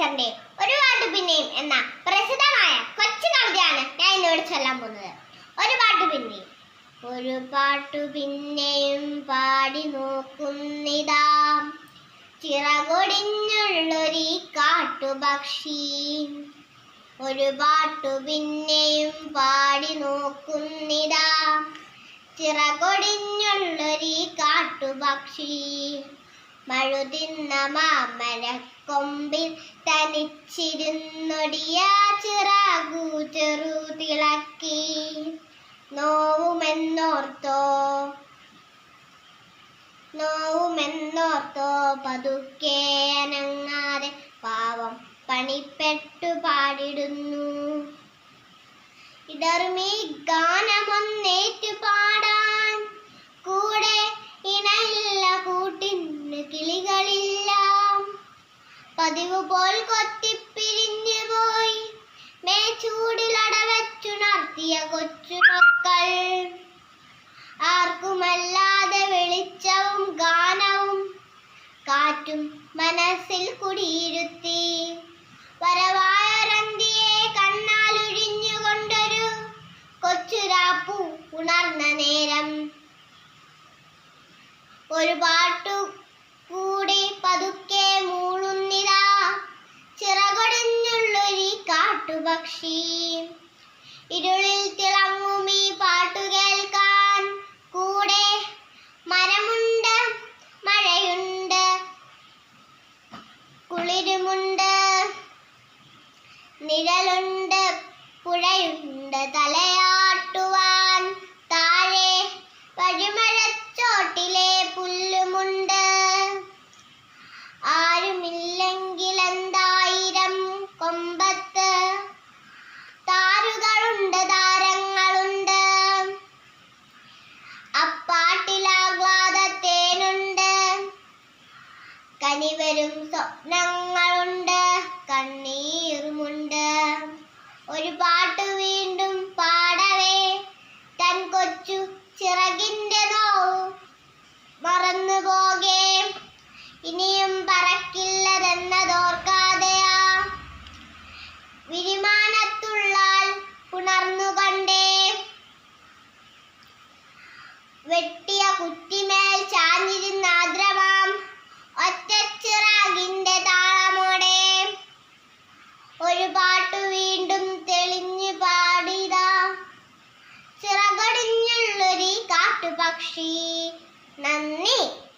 ടീച്ചറിന്റെ ഒരുപാട് പിന്നെയും എന്ന പ്രസിദ്ധമായ കൊച്ചു കവിതയാണ് ഞാൻ ഇന്നോട് ചൊല്ലാൻ പോകുന്നത്. ഒരു പാട്ട് പിന്നെയും. ഒരു പാട്ടു പിന്നെയും പാടി നോക്കുന്നിതാ. ചിറകൊടിഞ്ഞുള്ളൊരു കാട്ടുപക്ഷി ഒരു പാട്ടു പിന്നെയും പാടി നോക്കുന്നിതാ. ചിറകൊടിഞ്ഞുള്ളൊരു കാട്ടുപക്ഷി മഴുതിന്ന മാമരക്കൊമ്പിൽ തനിച്ചിരുന്നൊടിയ ചിറാകൂ ചെറു തിളക്കി. നോവുമെന്നോർത്തോ? നോവുമെന്നോർത്തോ? പതുക്കെ അനങ്ങാതെ പാവം പണിപ്പെട്ടു പാടിടുന്നു. ഇടർമീ ഗാനമൊന്നേറ്റു പതിവ് പോൽ കൊത്തിപ്പിരിഞ്ഞു പോയി. മേച്ചൂടിലടവച്ചുണർത്തിയ കൊച്ചുമക്കൾ ആർക്കുമല്ലാതെ വെളിച്ചവും ഗാനവും കാറ്റും മനസ്സിൽ കുടിയിരുത്തി. വരവായൊരന്തിയെ കണ്ണാലൊഴിഞ്ഞുകൊണ്ടൊരു കൊച്ചുരാപ്പു ഉണർന്ന നേരം. ഒരു പാട്ടു കൂടി പതുക്കെ പക്ഷി. ഇരുളിൽ തിളങ്ങും ഈ പാട്ടു കേൾക്കാൻ. കൂടെ മരമുണ്ട് മഴയുണ്ട് കുളിരുമുണ്ട് നിഴലുണ്ട് പുഴയുണ്ട്. തലയാട്ടുവാൻ താഴെ പഴിമ സ്വപ്നങ്ങളുണ്ട് കണ്ണീറുമുണ്ട് ഒരു പാട്ട് വീണ്ടും പാടവേ തൻ കൊച്ചു ചിറകിന്റെ മറന്നു പോകേ ഇനിയും പറക്കില്ലതെന്നതോർക്കാതെയാ. വിരിമാനത്തുള്ളാൽ ഉണർന്നു കണ്ടേ വെട്ടിയ കുത്തിമേൽ ചാഞ്ഞിരുന്ന ഒറ്റച്ചിറാകിന്റെ താളമോടെ. ഒരു പാട്ട് വീണ്ടും തെളിഞ്ഞു പാടിതാ. ചിറകൊടിഞ്ഞുള്ളൊരു കാട്ടുപക്ഷി. നന്ദി.